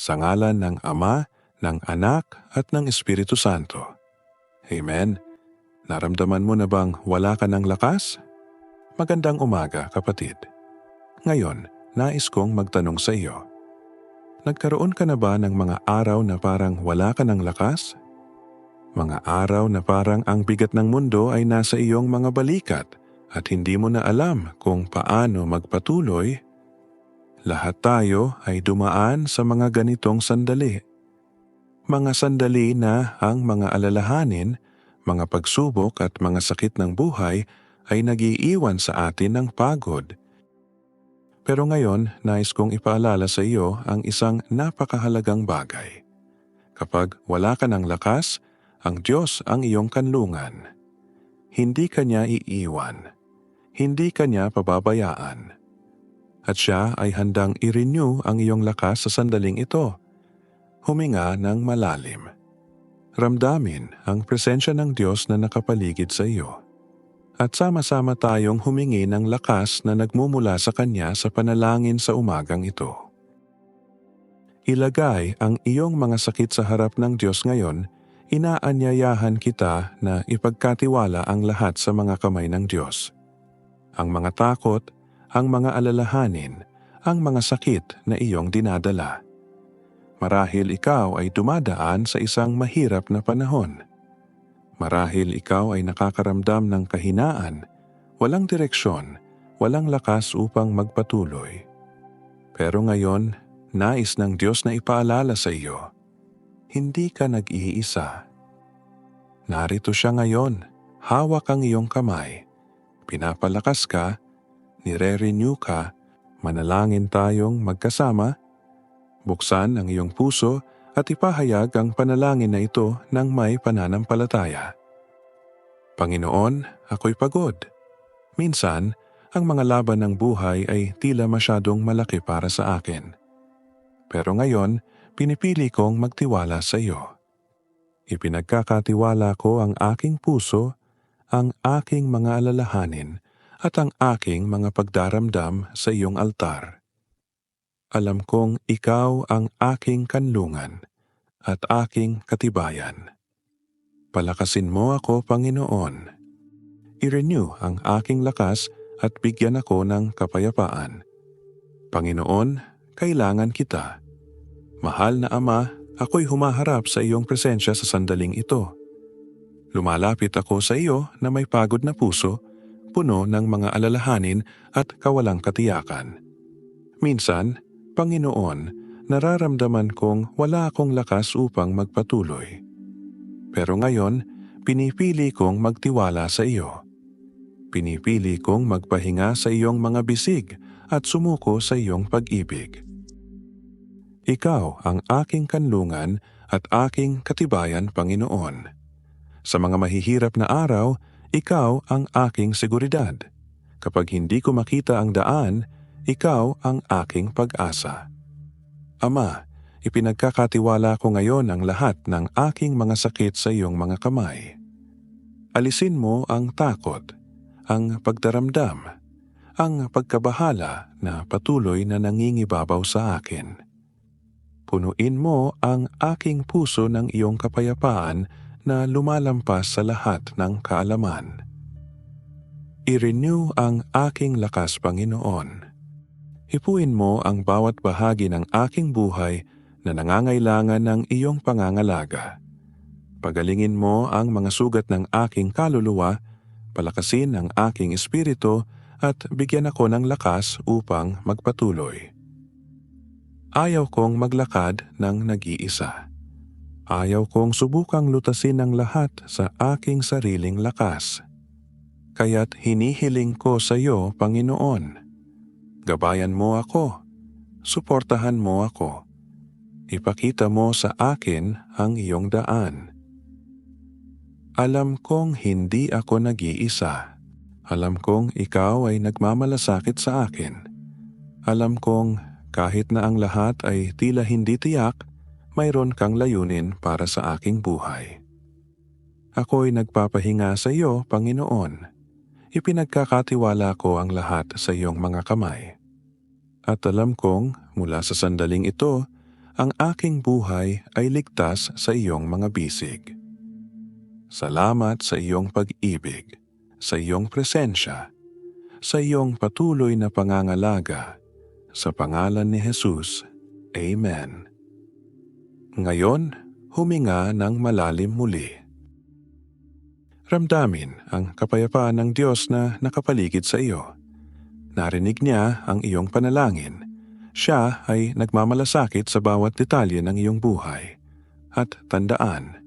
Sa ngalan ng Ama, ng Anak at ng Espiritu Santo. Amen. Naramdaman mo na bang wala ka ng lakas? Magandang umaga, kapatid. Ngayon, nais kong magtanong sa iyo. Nagkaroon ka na ba ng mga araw na parang wala ka ng lakas? Mga araw na parang ang bigat ng mundo ay nasa iyong mga balikat at hindi mo na alam kung paano magpatuloy? Lahat tayo ay dumaan sa mga ganitong sandali. Mga sandali na ang mga alalahanin, mga pagsubok at mga sakit ng buhay ay nagiiwan sa atin ng pagod. Pero ngayon, nais kong ipaalala sa iyo ang isang napakahalagang bagay. Kapag wala ka ng lakas, ang Diyos ang iyong kanlungan. Hindi ka niya iiwan. Hindi ka niya pababayaan. At siya ay handang i-renew ang iyong lakas sa sandaling ito. Huminga ng malalim. Ramdamin ang presensya ng Diyos na nakapaligid sa iyo at sama-sama tayong humingi ng lakas na nagmumula sa Kanya sa panalangin sa umagang ito. Ilagay ang iyong mga sakit sa harap ng Diyos ngayon, inaanyayahan kita na ipagkatiwala ang lahat sa mga kamay ng Diyos. Ang mga takot, ang mga alalahanin, ang mga sakit na iyong dinadala. Marahil ikaw ay dumadaan sa isang mahirap na panahon. Marahil ikaw ay nakakaramdam ng kahinaan, walang direksyon, walang lakas upang magpatuloy. Pero ngayon, nais ng Diyos na ipaalala sa iyo, hindi ka nag-iisa. Narito siya ngayon, hawak ang iyong kamay, pinapalakas ka, nire-renew ka, manalangin tayong magkasama Buksan ang iyong puso at ipahayag ang panalangin na ito ng may pananampalataya. Panginoon, ako'y pagod. Minsan, ang mga laban ng buhay ay tila masyadong malaki para sa akin. Pero ngayon, pinipili kong magtiwala sa iyo. Ipinagkakatiwala ko ang aking puso, ang aking mga alalahanin at ang aking mga pagdaramdam sa iyong altar alam kong ikaw ang aking kanlungan at aking katibayan. Palakasin mo ako, Panginoon. I-renew ang aking lakas at bigyan ako ng kapayapaan. Panginoon, kailangan kita. Mahal na Ama, ako'y humaharap sa iyong presensya sa sandaling ito. Lumalapit ako sa iyo na may pagod na puso, puno ng mga alalahanin at kawalang katiyakan. Minsan, Panginoon, nararamdaman kong wala akong lakas upang magpatuloy. Pero ngayon, pinipili kong magtiwala sa iyo. Pinipili kong magpahinga sa iyong mga bisig at sumuko sa iyong pag-ibig. Ikaw ang aking kanlungan at aking katibayan, Panginoon. Sa mga mahihirap na araw, ikaw ang aking seguridad. Kapag hindi ko makita ang daan, ikaw ang aking pag-asa. Ama, ipinagkakatiwala ko ngayon ang lahat ng aking mga sakit sa iyong mga kamay. Alisin mo ang takot, ang pagdaramdam, ang pagkabahala na patuloy na nangingibabaw sa akin. Punuin mo ang aking puso ng iyong kapayapaan na lumalampas sa lahat ng kaalaman. I-renew ang aking lakas, Panginoon hipuin mo ang bawat bahagi ng aking buhay na nangangailangan ng iyong pangangalaga. Pagalingin mo ang mga sugat ng aking kaluluwa, palakasin ang aking espiritu at bigyan ako ng lakas upang magpatuloy. Ayaw kong maglakad ng nag-iisa. Ayaw kong subukang lutasin ang lahat sa aking sariling lakas. Kaya't hinihiling ko sa iyo, Panginoon, Gabayan mo ako. Suportahan mo ako. Ipakita mo sa akin ang iyong daan. Alam kong hindi ako nag-iisa. Alam kong ikaw ay nagmamalasakit sa akin. Alam kong kahit na ang lahat ay tila hindi tiyak, mayroon kang layunin para sa aking buhay. Ako'y nagpapahinga sa iyo, Panginoon ipinagkakatiwala ko ang lahat sa iyong mga kamay. At alam kong mula sa sandaling ito, ang aking buhay ay ligtas sa iyong mga bisig. Salamat sa iyong pag-ibig, sa iyong presensya, sa iyong patuloy na pangangalaga. Sa pangalan ni Jesus, Amen. Ngayon, huminga ng malalim muli. Ramdamin ang kapayapaan ng Diyos na nakapaligid sa iyo. Narinig niya ang iyong panalangin. Siya ay nagmamalasakit sa bawat detalye ng iyong buhay. At tandaan,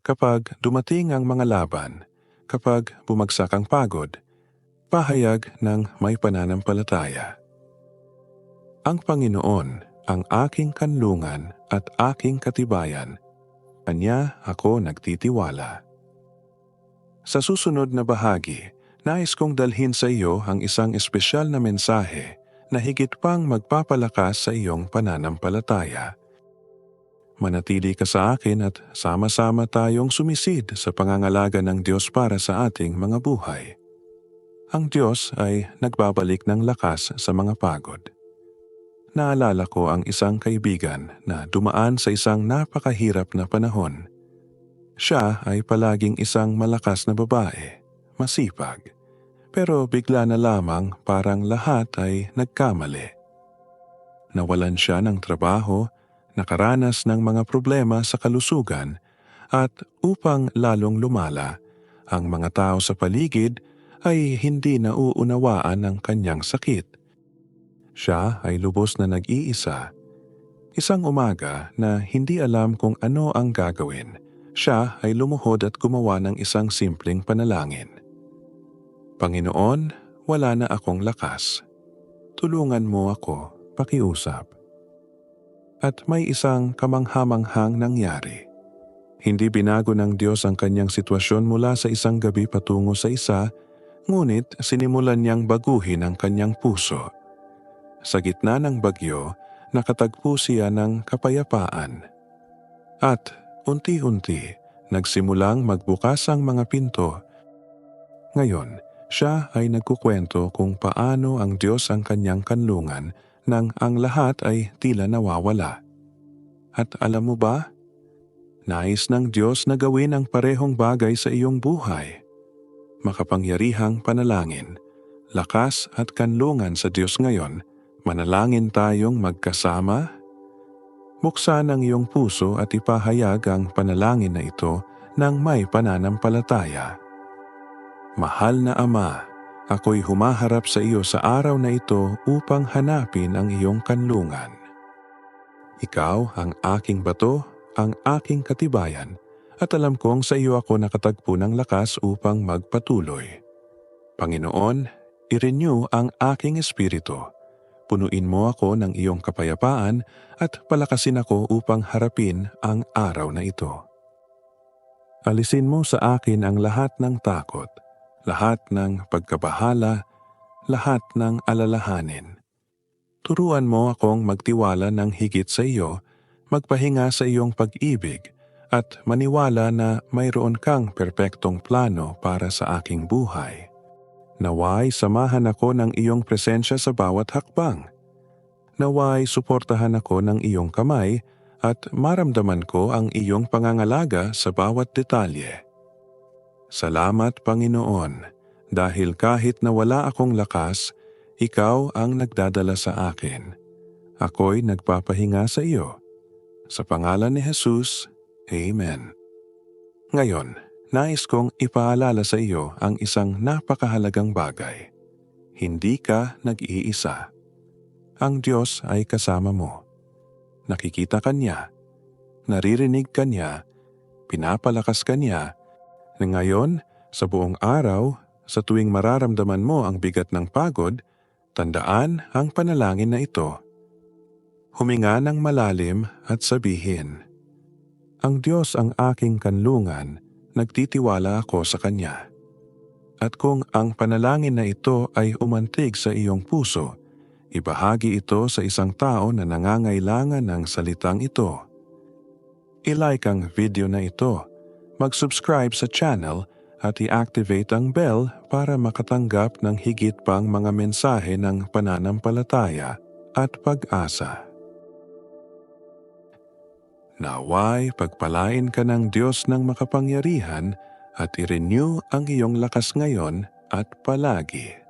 kapag dumating ang mga laban, kapag bumagsak ang pagod, pahayag ng may pananampalataya. Ang Panginoon ang aking kanlungan at aking katibayan. Kanya ako nagtitiwala. Sa susunod na bahagi, nais kong dalhin sa iyo ang isang espesyal na mensahe na higit pang magpapalakas sa iyong pananampalataya. Manatili ka sa akin at sama-sama tayong sumisid sa pangangalaga ng Diyos para sa ating mga buhay. Ang Diyos ay nagbabalik ng lakas sa mga pagod. Naalala ko ang isang kaibigan na dumaan sa isang napakahirap na panahon siya ay palaging isang malakas na babae, masipag. Pero bigla na lamang parang lahat ay nagkamali. Nawalan siya ng trabaho, nakaranas ng mga problema sa kalusugan at upang lalong lumala, ang mga tao sa paligid ay hindi nauunawaan ng kanyang sakit. Siya ay lubos na nag-iisa. Isang umaga na hindi alam kung ano ang gagawin – siya ay lumuhod at gumawa ng isang simpleng panalangin. Panginoon, wala na akong lakas. Tulungan mo ako, pakiusap. At may isang kamanghamanghang nangyari. Hindi binago ng Diyos ang kanyang sitwasyon mula sa isang gabi patungo sa isa, ngunit sinimulan niyang baguhin ang kanyang puso. Sa gitna ng bagyo, nakatagpo siya ng kapayapaan. At unti-unti nagsimulang magbukas ang mga pinto. Ngayon, siya ay nagkukwento kung paano ang Diyos ang kanyang kanlungan nang ang lahat ay tila nawawala. At alam mo ba? Nais ng Diyos na gawin ang parehong bagay sa iyong buhay. Makapangyarihang panalangin, lakas at kanlungan sa Diyos ngayon, manalangin tayong magkasama Buksan ang iyong puso at ipahayag ang panalangin na ito ng may pananampalataya. Mahal na Ama, ako'y humaharap sa iyo sa araw na ito upang hanapin ang iyong kanlungan. Ikaw ang aking bato, ang aking katibayan, at alam kong sa iyo ako nakatagpo ng lakas upang magpatuloy. Panginoon, i-renew ang aking espiritu Punuin mo ako ng iyong kapayapaan at palakasin ako upang harapin ang araw na ito. Alisin mo sa akin ang lahat ng takot, lahat ng pagkabahala, lahat ng alalahanin. Turuan mo akong magtiwala ng higit sa iyo, magpahinga sa iyong pag-ibig, at maniwala na mayroon kang perpektong plano para sa aking buhay. Naway samahan ako ng iyong presensya sa bawat hakbang. Naway suportahan ako ng iyong kamay at maramdaman ko ang iyong pangangalaga sa bawat detalye. Salamat Panginoon dahil kahit na wala akong lakas, ikaw ang nagdadala sa akin. Ako'y nagpapahinga sa iyo. Sa pangalan ni Jesus, Amen. Ngayon, nais kong ipaalala sa iyo ang isang napakahalagang bagay. Hindi ka nag-iisa. Ang Diyos ay kasama mo. Nakikita ka niya, naririnig ka niya, pinapalakas ka niya, na ngayon, sa buong araw, sa tuwing mararamdaman mo ang bigat ng pagod, tandaan ang panalangin na ito. Huminga ng malalim at sabihin, Ang Diyos ang aking kanlungan, nagtitiwala ako sa Kanya. At kung ang panalangin na ito ay umantig sa iyong puso, ibahagi ito sa isang tao na nangangailangan ng salitang ito. I-like ang video na ito, mag-subscribe sa channel at i-activate ang bell para makatanggap ng higit pang mga mensahe ng pananampalataya at pag-asa. Naway pagpalain ka ng Diyos ng makapangyarihan at i-renew ang iyong lakas ngayon at palagi.